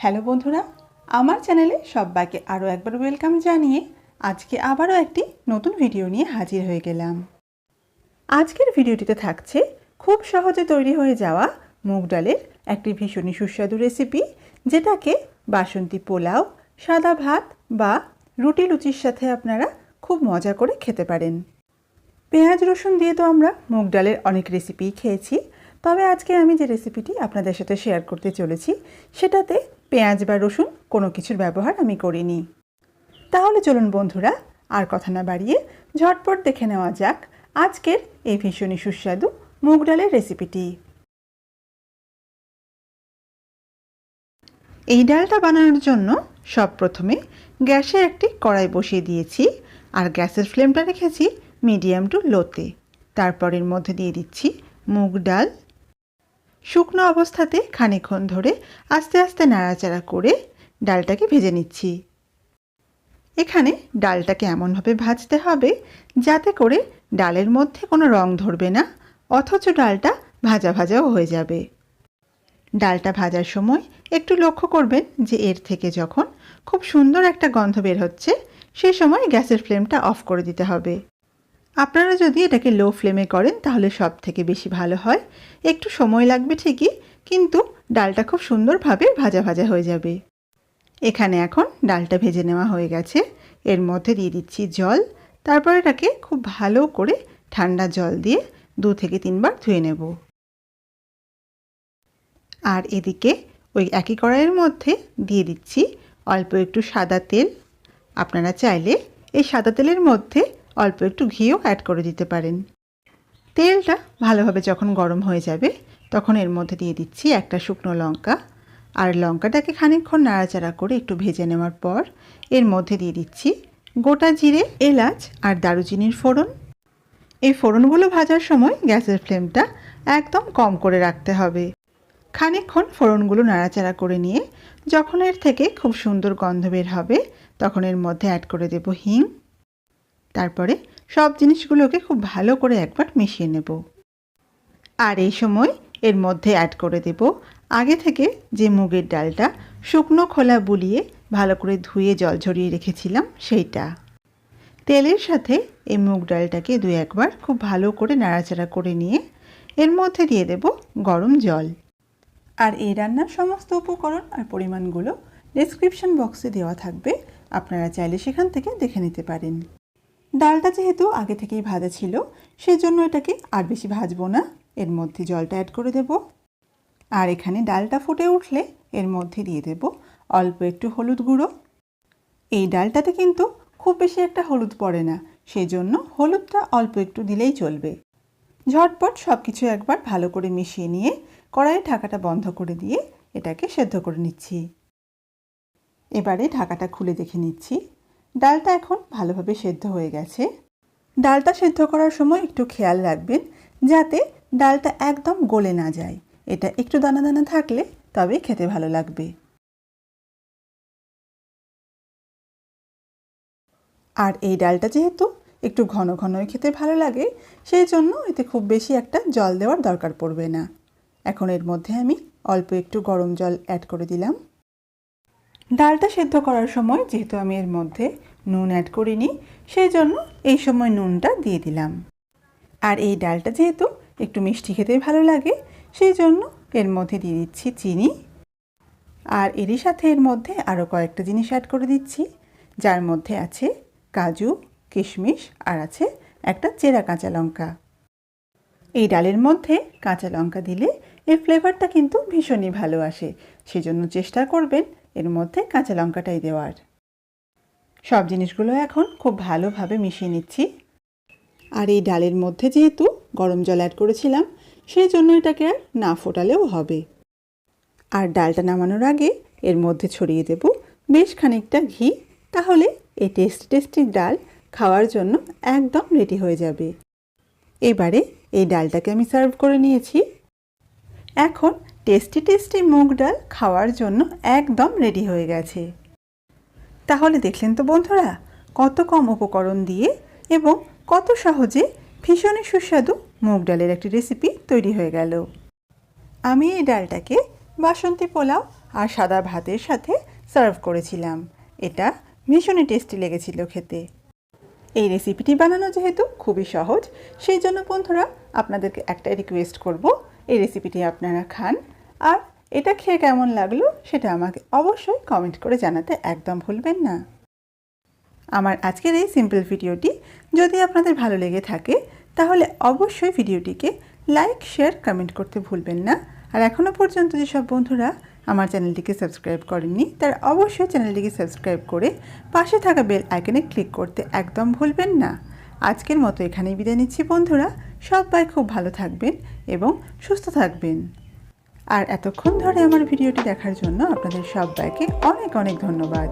Hello বন্ধুরা, আমার চ্যানেলে সবাইকে আরও একবার ওয়েলকাম জানিয়ে আজকে আবারও একটি নতুন ভিডিও নিয়ে হাজির হয়ে গেলাম। আজকের ভিডিওটিতে থাকছে, খুব সহজে তৈরি হয়ে যাওয়া মুগ ডালের একটি ভীষণই সুস্বাদু রেসিপি যেটাকে বাসন্তী পোলাও, সাদা ভাত বা রুটি লুচির সাথে আপনারা খুব মজা করে খেতে পারেন। পেঁয়াজ, রসুন দিয়ে তো আমরা মুগ ডালের অনেক রেসিপিই খেয়েছি, তবে আজকে আমি যে রেসিপিটি আপনাদের সাথে শেয়ার করতে চলেছি, সেটাতে পেঁয়াজ বা রসুন কোনো কিছুর ব্যবহার আমি করিনি। তাহলে চলুন বন্ধুরা, আর কথা না বাড়িয়ে ঝটপট দেখে নেওয়া যাক আজকের এই ভীষণই সুস্বাদু মুগ ডালের রেসিপিটি। এই ডালটা বানানোর জন্য সব প্রথমে গ্যাসে একটি কড়াই বসিয়ে দিয়েছি আর গ্যাসের ফ্লেমটা রেখেছি মিডিয়াম টু লোতে। তারপরের মধ্যে দিয়ে দিচ্ছি মুগ ডাল শুকনো অবস্থাতে খানিকক্ষণ ধরে আস্তে আস্তে নাড়াচাড়া করে ডালটাকে ভেজে নিচ্ছি। এখানে ডালটাকে এমনভাবে ভাজতে হবে যাতে করে ডালের মধ্যে কোনো রং ধরবে না, অথচ ডালটা ভাজা ভাজাও হয়ে যাবে। ডালটা ভাজার সময় একটু লক্ষ্য করবেন যে এর থেকে যখন খুব সুন্দর একটা গন্ধ বের হচ্ছে সেই সময় গ্যাসের ফ্লেমটা অফ করে দিতে হবে। আপনারা যদি এটাকে লো ফ্লেমে করেন, তাহলে সব থেকে বেশি ভালো হয়। একটু সময় লাগবে ঠিকই, কিন্তু ডালটা খুব সুন্দরভাবে ভাজা ভাজা হয়ে যাবে। এখানে এখন ডালটা ভেজে নেওয়া হয়ে গেছে। এর মধ্যে দিয়ে দিচ্ছি জল। তারপর এটাকে খুব ভালো করে ঠান্ডা জল দিয়ে দু থেকে তিনবার ধুয়ে নেব। আর এদিকে ওই একই কড়াইয়ের মধ্যে দিয়ে দিচ্ছি অল্প একটু সাদা তেল। আপনারা চাইলে এই সাদা তেলের মধ্যে অল্প একটু ঘিও অ্যাড করে দিতে পারেন। তেলটা ভালোভাবে যখন গরম হয়ে যাবে, তখন এর মধ্যে দিয়ে দিচ্ছি একটা শুকনো লঙ্কা। আর লঙ্কাটাকে খানিকক্ষণ নাড়াচাড়া করে একটু ভেজে নেওয়ার পর, এর মধ্যে দিয়ে দিচ্ছি গোটা জিরে, এলাচ আর দারুচিনির ফোড়ন। এই ফোড়নগুলো ভাজার সময় গ্যাসের ফ্লেমটা একদম কম করে রাখতে হবে। খানিকক্ষণ ফোড়নগুলো নাড়াচাড়া করে নিয়ে, যখন এর থেকে খুব সুন্দর গন্ধ বের হবে, তখন এর মধ্যে অ্যাড করে দেব হিং। তারপরে সব জিনিসগুলোকে খুব ভালো করে একবার মিশিয়ে নেব। আর এই সময় এর মধ্যে অ্যাড করে দেব আগে থেকে যে মুগের ডালটা শুকনো খোলা বুলিয়ে ভালো করে ধুয়ে জল ঝরিয়ে রেখেছিলাম সেইটা। তেলের সাথে এই মুগ ডালটাকে দুই একবার খুব ভালো করে নাড়াচাড়া করে নিয়ে এর মধ্যে দিয়ে দেব গরম জল। আর এই রান্নার সমস্ত উপকরণ আর পরিমাণগুলো ডেসক্রিপশন বক্সে দেওয়া থাকবে। আপনারা চাইলে সেখান থেকে দেখে নিতে পারেন। ডালটা যেহেতু আগে থেকেই ভাজা ছিল, সেজন্য এটাকে আর বেশি ভাজবো না। এর মধ্যে জলটা অ্যাড করে দেব। আর এখানে ডালটা ফুটে উঠলে এর মধ্যে দিয়ে দেব অল্প একটু হলুদ গুঁড়ো। এই ডালটাতে কিন্তু খুব বেশি একটা হলুদ পড়ে না সেই জন্য হলুদটা অল্প একটু দিলেই চলবে। ঝটপট সব কিছু একবার ভালো করে মিশিয়ে নিয়ে কড়াইয়ের ঢাকাটা বন্ধ করে দিয়ে এটাকে সেদ্ধ করে নিচ্ছি। এবারে ঢাকাটা খুলে দেখে নিচ্ছি। ডালটা এখন ভালোভাবে সেদ্ধ হয়ে গেছে। ডালটা সেদ্ধ করার সময় একটু খেয়াল রাখবেন যাতে ডালটা একদম গলে না যায়। এটা একটু দানা দানা থাকলে তবে খেতে ভালো লাগবে। আর এই ডালটা যেহেতু একটু ঘন ঘনই খেতে ভালো লাগে, সেই জন্য এতে খুব বেশি একটা জল দেওয়ার দরকার পড়বে না। এখন এর মধ্যে আমি অল্প একটু গরম জল অ্যাড করে দিলাম। ডালটা সেদ্ধ করার সময়, যেহেতু আমি এর মধ্যে নুন অ্যাড করিনি, সেই জন্য এই সময় নুনটা দিয়ে দিলাম। আর এই ডালটা যেহেতু একটু মিষ্টি খেতে ভালো লাগে, সেই জন্য এর মধ্যে দিয়ে দিচ্ছি চিনি। আর এরই সাথে এর মধ্যে আরও কয়েকটা জিনিস অ্যাড করে দিচ্ছি, যার মধ্যে আছে কাজু, কিশমিশ, আর আছে একটা চেরা কাঁচা লঙ্কা। এই ডালের মধ্যে কাঁচা লঙ্কা দিলে এর ফ্লেভারটা কিন্তু ভীষণই ভালো আসে, সেজন্য চেষ্টা করবেন এর মধ্যে কাঁচা লঙ্কাটাই দেওয়ার। সব জিনিসগুলো এখন খুব ভালোভাবে মিশিয়ে নিচ্ছি। আর এই ডালের মধ্যে যেহেতু গরম জল অ্যাড করেছিলাম সেই জন্য এটাকে আর না ফোটালেও হবে। আর ডালটা নামানোর আগে এর মধ্যে ছড়িয়ে দেব বেশ খানিকটা ঘি, তাহলে এই টেস্টি টেস্টি ডাল খাওয়ার জন্য একদম রেডি হয়ে যাবে। এবারে এই ডালটাকে আমি সার্ভ করে নিয়েছি। এখন টেস্টি টেস্টি মুগ ডাল খাওয়ার জন্য একদম রেডি হয়ে গেছে। তাহলে দেখলেন তো বন্ধুরা, কত কম উপকরণ দিয়ে এবং কত সহজে ভীষণই সুস্বাদু মুগ ডালের একটি রেসিপি তৈরি হয়ে গেল। আমি এই ডালটাকে বাসন্তী পোলাও আর সাদা ভাতের সাথে সার্ভ করেছিলাম। এটা ভীষণই টেস্টি লেগেছিল খেতে। এই রেসিপিটি বানানো যেহেতু খুবই সহজ, সেই জন্য বন্ধুরা আপনাদেরকে একটা রিকোয়েস্ট করব, এই রেসিপিটি আপনারা খান। আর এটা খেয়ে কেমন লাগল সেটা আমাকে অবশ্যই কমেন্ট করে জানাতে একদম ভুলবেন না। আমার আজকের এই সিম্পল ভিডিওটি যদি আপনাদের ভালো লেগে থাকে, তাহলে অবশ্যই ভিডিওটিকে লাইক শেয়ার কমেন্ট করতে ভুলবেন না। আর এখনও পর্যন্ত যেসব বন্ধুরা আমার চ্যানেলটিকে সাবস্ক্রাইব করেননি, তারা অবশ্যই চ্যানেলটিকে সাবস্ক্রাইব করে পাশে থাকা বেল আইকনে ক্লিক করতে একদম ভুলবেন না। আজকের মতো এখানেই বিদায় নিচ্ছি বন্ধুরা। সবাই খুব ভালো থাকবেন এবং সুস্থ থাকবেন। আর এতক্ষণ ধরে আমার ভিডিওটি দেখার জন্য আপনাদের সবাইকে অনেক অনেক ধন্যবাদ।